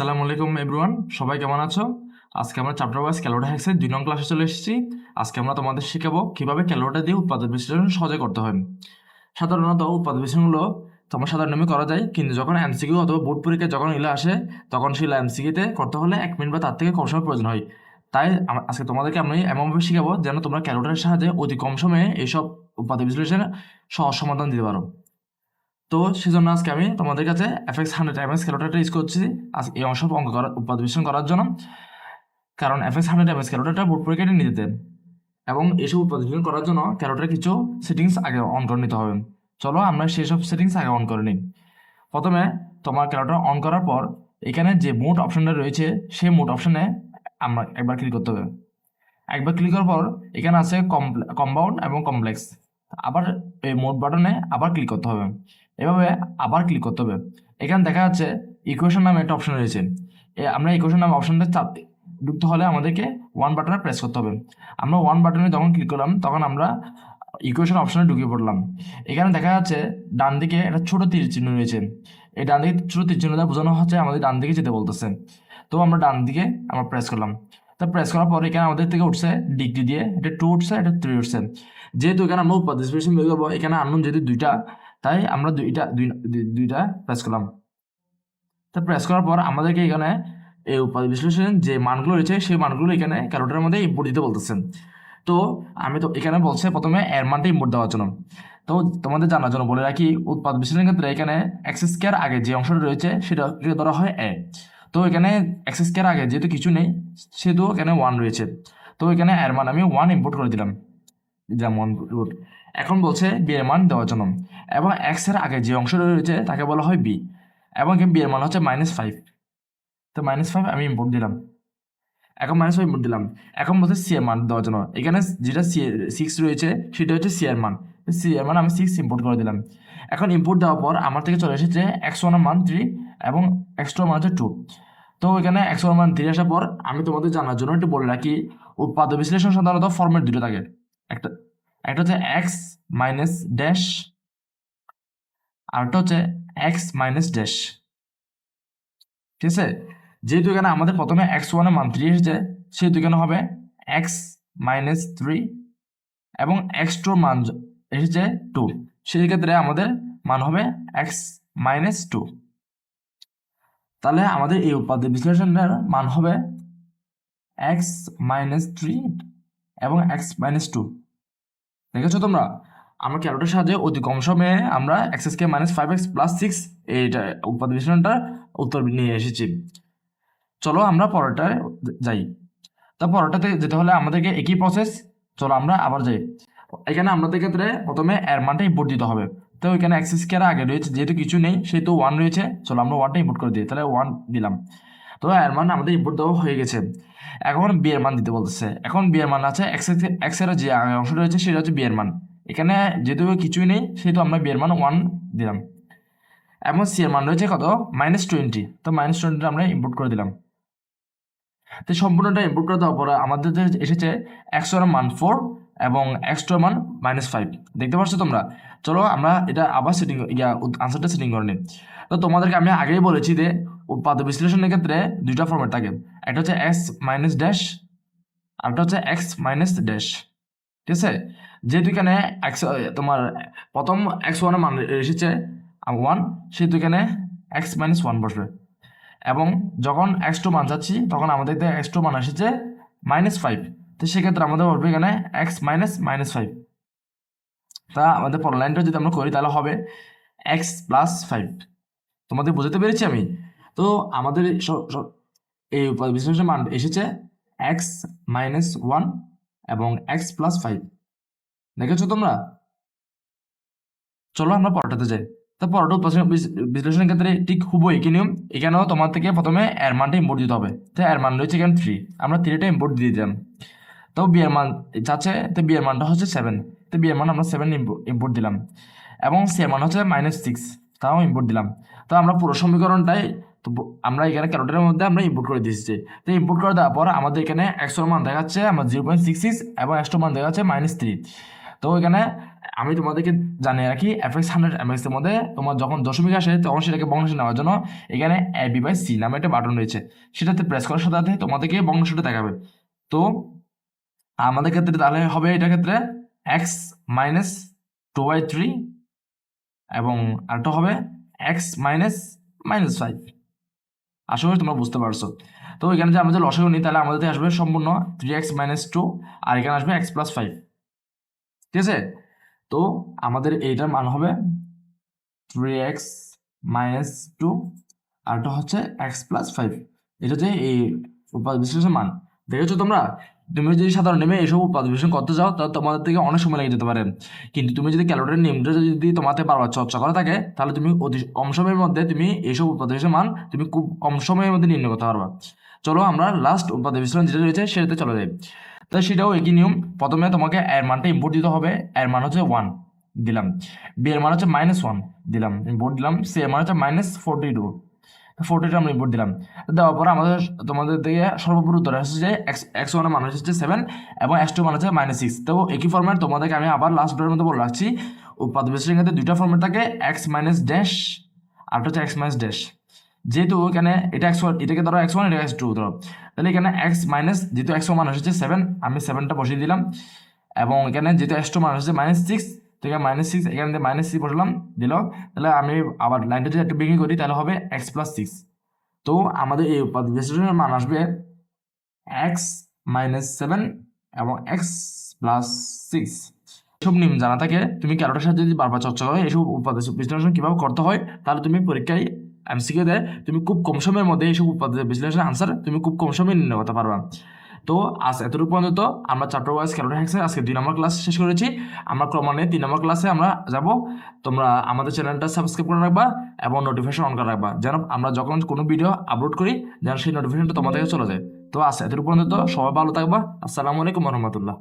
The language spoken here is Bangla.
আসসালামু আলাইকুম এভরিওয়ান সবাই কেমন আছো? আজকে আমরা চ্যাপ্টার ওয়াইজ ক্যালোরি হ্যাক্সের দুই নং ক্লাসে চলে এসেছি। আজকে আমরা তোমাদের শেখাবো কীভাবে ক্যালোরিটা দিয়ে উৎপাদন বিশ্লেষণ সহজে করতে হয়। সাধারণত উৎপাদন বিশ্লেষণগুলো তোমার সাধারণ নিয়মে করা যায়, কিন্তু যখন এমসিকিউ অথবা বোর্ড পরীক্ষা যখন ইলা আসে, তখন সেই এমসিকিউতে করতে হলে এক মিনিট বা তার থেকে কম সময় প্রয়োজন হয়। তাই আজকে তোমাদেরকে আমি এমনভাবে শেখাবো যেন তোমরা ক্যালোরির সাহায্যে অতি কম সময়ে এইসব উৎপাদন বিশ্লেষণে সহজ সমাধান দিতে পারো। তো সেজন্য আজকে আমি তোমাদের কাছে এফএক্স হান্ড্রেড এমএস ক্যালোটারটা ইউজ করছি। আজ এই অংশ অঙ্ক করা উৎপাদন বিশ্লেষণ করার জন্য। কারণ এফএক্স হান্ড্রেড এমএস ক্যালোটারটা বোর্ড পরীক্ষাটা নিতে এবং এইসব বিশ্লেষণ করার জন্য ক্যালোটার কিছু সেটিংস আগে অন করে নিতে হবে। চলো আমরা সেই সব সেটিংস আগে অন করে নিই। প্রথমে তোমার ক্যালোটার অন করার পর এখানে যে মোড অপশনটা রয়েছে, সেই মোড অপশনে আমরা একবার ক্লিক করতে হবে। একবার ক্লিক করার পর এখানে আছে কম্পাউন্ড এবং কমপ্লেক্স আবার এই মোড বাটনে আবার ক্লিক করতে হবে। এভাবে আবার ক্লিক করতে হবে। এখানে দেখা যাচ্ছে ইকুয়েশন নামে একটা অপশন রয়েছে। আমরা ইকুয়েশন নামে অপশনটা চাপ ঢুকতে হলে আমাদেরকে ওয়ান বাটনে প্রেস করতে হবে। আমরা ওয়ান বাটনে যখন ক্লিক করলাম, তখন আমরা ইকুয়েশন অপশনে ঢুকে পড়লাম। এখানে দেখা যাচ্ছে ডান দিকে একটা ছোট তীর চিহ্ন রয়েছে। এই ডান দিকে ছোট তীর চিহ্নটা বোঝানো হচ্ছে আমাদের ডান দিকে যেতে বলতেছে। তো আমরা ডান দিকে আমরা প্রেস করলাম। তো প্রেস করার পর এখানে আমাদের থেকে উঠছে ডিগ্রি দিয়ে, এটা টু উঠছে, এটা থ্রি উঠছে। যেহেতু এখানে আমরা করব, এখানে আননোন যেহেতু দুইটা তাই আমরা দুইটা দুই দুই- দুইটা প্রেস করলাম। তো প্রেস করার পর আমাদেরকে এখানে এই উপাধি বিশ্লেষণ যে মানগুলো রয়েছে, সেই মানগুলো এখানে ক্যালোটার মধ্যে ইম্পোর্ট দিতে বলতেছেন। তো আমি তো এখানে বলছে প্রথমে এর মানটা ইম্পোর্ট দেওয়ার জন্য। তো তোমাদের জানার জন্য বলে রাখি, উৎপাদ বিশ্লেষণের ক্ষেত্রে এখানে এক্সেস কেয়ার আগে যে অংশটা রয়েছে, সেটা ধরা হয় এ তো এখানে এক্সেস কেয়ার আগে যেহেতু কিছু নেই, সেহেতু এখানে ওয়ান রয়েছে। তো এখানে এর মান আমি ওয়ান ইম্পোর্ট করে দিলাম। দিলাম ওয়ান এখন বলছে বি এর মান দেওয়ার জন্য। এবং এক্সের আগে যে অংশটা রয়েছে তাকে বলা হয় বি এবং বি এর মান হচ্ছে মাইনাস ফাইভ তো মাইনাস ফাইভ আমি ইম্পোর্ট দিলাম। এখন মাইনাস ফাইভ ইম্পোর্ট দিলাম। এখন বলছে সি এর মান দেওয়ার জন্য। এখানে যেটা সি সিক্স রয়েছে, সেটা হচ্ছে সি এর মান। সি এর মান আমি সিক্স ইম্পোর্ট করে দিলাম। এখন ইম্পোর্ট দেওয়ার পর আমার থেকে চলে এসেছে এক্স ওয়ান মান থ্রি এবং এক্স টু মান হচ্ছে টু তো এখানে এক্স ওয়ান মান থ্রি আসার পর আমি তোমাদের জানার জন্য একটু বলে রাখি উৎপাদ্য বিশ্লেষণ সাধারণত ফর্মেট দুটো থাকে। একটা একটা হচ্ছে এক্স মাইনাস ড্যাশ আরেকটা হচ্ছে এক্স মাইনাস ড্যাশ ঠিক আছে? যেহেতু এখানে আমাদের প্রথমে এক্স ওয়ানের মান থ্রি এসেছে, সেহেতু এখানে হবে এক্স মাইনাস থ্রি এবং এক্স টুর মান এসেছে টু সেই ক্ষেত্রে আমাদের মান হবে এক্স মাইনাস টু তাহলে আমাদের এই উৎপাদ্য বিশ্লেষণের মান হবে এক্স মাইনাস থ্রি এবং এক্স মাইনাস টু দেখেছ তোমরা? আমরা ক্যালোটের সাহায্যে অতি কম সময়ে আমরা এক্স কে minus five X plus six এইটা উৎপাদ্য বিশ্লেষণটার উত্তর নিয়ে এসেছি। চলো আমরা পরেরটায় যাই। তা পরেরটাতে যেতে হলে আমাদেরকে একই প্রসেস চলো আমরা আবার যাই। এখানে আমাদের ক্ষেত্রে প্রথমে এর মানটা ইম্পোর্ট দিতে হবে। তো এখানে অ্যাক্সেস কেয়ার আগে রয়েছে, যেহেতু কিছু নেই, সেহেতু ওয়ান রয়েছে, চলো আমরা ওয়ানটা ইম্পোর্ট করে দিই। তাহলে ওয়ান দিলাম। তো এর মান আমাদের ইম্পোর্ট দেওয়া হয়ে গেছে। এখন বি মান দিতে বলতেছে। এখন বি এর মান আছে এক্স এক্সের যে অংশ রয়েছে সেটা হচ্ছে বি মান। এখানে যেহেতু কিছুই নেই, সেহেতু আমরা বি এর মান ওয়ান দিলাম। এবং সি এর মান রয়েছে কত? মাইনাস টোয়েন্টি তো মাইনাস টোয়েন্টিটা আমরা ইম্পোর্ট করে দিলাম। তো সম্পূর্ণটা ইম্পোর্ট করে দেওয়ার পরে আমাদের এসেছে একশো এর মান ফোর এবং এক্স টু মান মাইনাস ফাইভ দেখতে পাচ্ছ তোমরা? চলো আমরা এটা আবার সেটিং ইয়া আনসারটা সেটিং করে নিই তো তোমাদেরকে আমি আগেই বলেছি যে উৎপাদ্য বিশ্লেষণের ক্ষেত্রে দুইটা ফর্মেট থাকে। একটা হচ্ছে এক্স মাইনাস ড্যাশ আরেকটা হচ্ছে এক্স মাইনাস ড্যাশ ঠিক আছে? যেহেতু এখানে এক্স তোমার প্রথম এক্স ওয়ানের মান এসেছে ওয়ান সেহেতু এখানে এক্স মাইনাস ওয়ান বসবে। এবং যখন এক্স টু মান যাচ্ছি, তখন আমাদের এক্স টু মান এসেছে মাইনাস ফাইভ তো সেক্ষেত্রে আমাদের বলবে এখানে এক্স মাইনাস মাইনাস ফাইভ তা আমাদের পরের লাইনটা যদি আমরা করি, তাহলে হবে এক্স প্লাস ফাইভ তোমাদের বোঝাতে পেরেছি আমি? তো আমাদের এই বিশ্লেষণের মান এসেছে এক্স মাইনাস ওয়ান এবং এক্স প্লাস ফাইভ দেখেছ তোমরা? চলো আমরা পরটাতে যাই। তো পরটা উৎপাদন বিশ্লেষণের ক্ষেত্রে ঠিক হুবো একই নিয়ম। এখানেও তোমার থেকে প্রথমে এর মানটা ইম্পোর্ট দিতে হবে। তো এর মান রয়েছে এখানে থ্রি আমরা থ্রিটা ইম্পোর্ট দিয়ে দিলাম। তো বি এর মান চাচ্ছে তো বি এর মানটা হচ্ছে সেভেন তো বি এর মান আমরা সেভেন ইম্পোর্ট দিলাম। এবং সি মান হচ্ছে মাইনাস সিক্স তাও ইম্পোর্ট দিলাম। তো আমরা পুরো সমীকরণটাই, তো আমরা এখানে ক্যালোটারের মধ্যে আমরা ইম্পোর্ট করে দিয়েছি তো ইম্পোর্ট করে দেওয়ার পর আমাদের এখানে একশোর মান দেখাচ্ছে, আমার জিরো পয়েন্ট সিক্স সিক্স এবং একশো মান দেখাচ্ছে মাইনাস থ্রি তো এখানে আমি তোমাদেরকে জানিয়ে রাখি এফ এক্স হান্ড্রেড এম এর মধ্যে তোমার যখন দশমিক আসে, তখন সেটাকে বংশ নেওয়ার জন্য এখানে এ বি বাই সি নামে একটা বাটন রয়েছে। সেটাতে প্রেস করার সাথে সাথে তোমাদেরকে বংশটা দেখাবে। তো আমাদের ক্ষেত্রে তাহলে হবে এটার ক্ষেত্রে x minus two by three এবং আরেকটা হবে এক্স মাইনাস মাইনাস ফাইভ আশা করি তোমরা বুঝতে পারছ। তো এখানে যে আমরা যে লসাগু নিই, তাহলে আমাদের আসবে সম্পূর্ণ থ্রি এক্স মাইনাস টু আর এখানে আসবে এক্স প্লাস ফাইভ ঠিক আছে? তো আমাদের এইটার মান হবে থ্রি এক্স মাইনাস টু আরটা হচ্ছে এক্স প্লাস ফাইভ এটা হচ্ছে এই বিশ্লেষণের মান। দেখেছ তোমরা? তুমি যদি সাধারণ নেমে এইসব উৎপাদ বিশ্লেষণ করতে যাও তাহলে তোমাদের থেকে অনেক সময় লেগে যেতে পারে। কিন্তু তুমি যদি ক্যালোরির নিয়মটা যদি তোমাদের বারবার চর্চা করা থাকে, তাহলে তুমি অতি কম সময়ের মধ্যে তুমি এইসব উৎপাদ বিশ্লেষণের মান তুমি খুব কম সময়ের মধ্যে নির্ণয় করতে পারবা। চলো আমরা লাস্ট বিশ্লেষণ যেটা রয়েছে, সেটাতে চলে যাই। তো সেটাও একই নিয়ম। প্রথমে তোমাকে এর মানটা ইম্পোর্ট দিতে হবে। এর মান হচ্ছে ওয়ান দিলাম। বি এর মান হচ্ছে মাইনাস ওয়ান দিলাম। ইম্পোর্ট দিলাম। সি এর মান হচ্ছে minus forty two forty two আমরা ইম্পোর্ট দিলাম। দেওয়ার পরে আমাদের তোমাদের থেকে সর্বোপরি উত্তর আসছে যে এক্স এক্স ওয়ানের মান হচ্ছে সেভেন এবং এক্স টু মান হচ্ছে মাইনাস সিক্স তো একই ফর্মেট তোমাদেরকে আমি আবার লাস্ট ডের মধ্যে বলে রাখছি। উৎপাদ বিশ্লেষণ ক্ষেত্রে দুইটা ফর্মেট থাকে এক্স মাইনাস ড্যাশ আর হচ্ছে এক্স মাইনাস ড্যাশ যেহেতু এখানে এটা এক্স ওয়ান এটাকে ধরো এক্স ওয়ান এটা এক্স টু ধরো। তাহলে এখানে এক্স মাইনাস যেহেতু এক্স ওয়ান মান হচ্ছে সেভেন আমি সেভেনটা বসিয়ে দিলাম। এবং এখানে যেহেতু এক্স টু মান হচ্ছে মাইনাস সিক্স তো এখানে মাইনাস সিক্স এখান থেকে মাইনাস সিক্স বসলাম, দিল। তাহলে আমি আবার লাইনটা যদি একটু ভেঙে করি, তাহলে হবে এক্স প্লাস সিক্স তো আমাদের এই বিশ্লেষণের মান আসবে এক্স মাইনাস সেভেন এবং এক্স প্লাস সিক্স এসব নিয়ম জানা থাকে। তুমি ক্যারোটের সাথে যদি বারবার চর্চা করো এইসব উৎপাদ বিশ্লেষণ কীভাবে করতে হয়, তাহলে তুমি পরীক্ষায় এমসিকিউ দেয় তুমি খুব কম সময়ের মধ্যে এইসব উৎপাদ বিশ্লেষণের আনসার তুমি খুব কম সময়ে নির্ণয় করতে পারবা। তো আজ এতটুকু পর্যন্ত আমরা চ্যাপ্টার ওয়াইজ ক্যালোরি হ্যাক্সের আজকে দুই নম্বর ক্লাস শেষ করেছি। আমরা ক্রমান্বয়ে তিন নম্বর ক্লাসে আমরা যাব। তোমরা আমাদের চ্যানেলটা সাবস্ক্রাইব করে রাখবা এবং নোটিফিকেশন অন করে রাখবা। যেন আমরা যখন কোনো ভিডিও আপলোড করি, যেন সেই নোটিফিকেশনটা তোমাদের কাছে চলে যায়। তো আজ এতটুকু পর্যন্ত সবাই ভালো থাকবা। আসসালামু আলাইকুম রহমতুল্লাহ।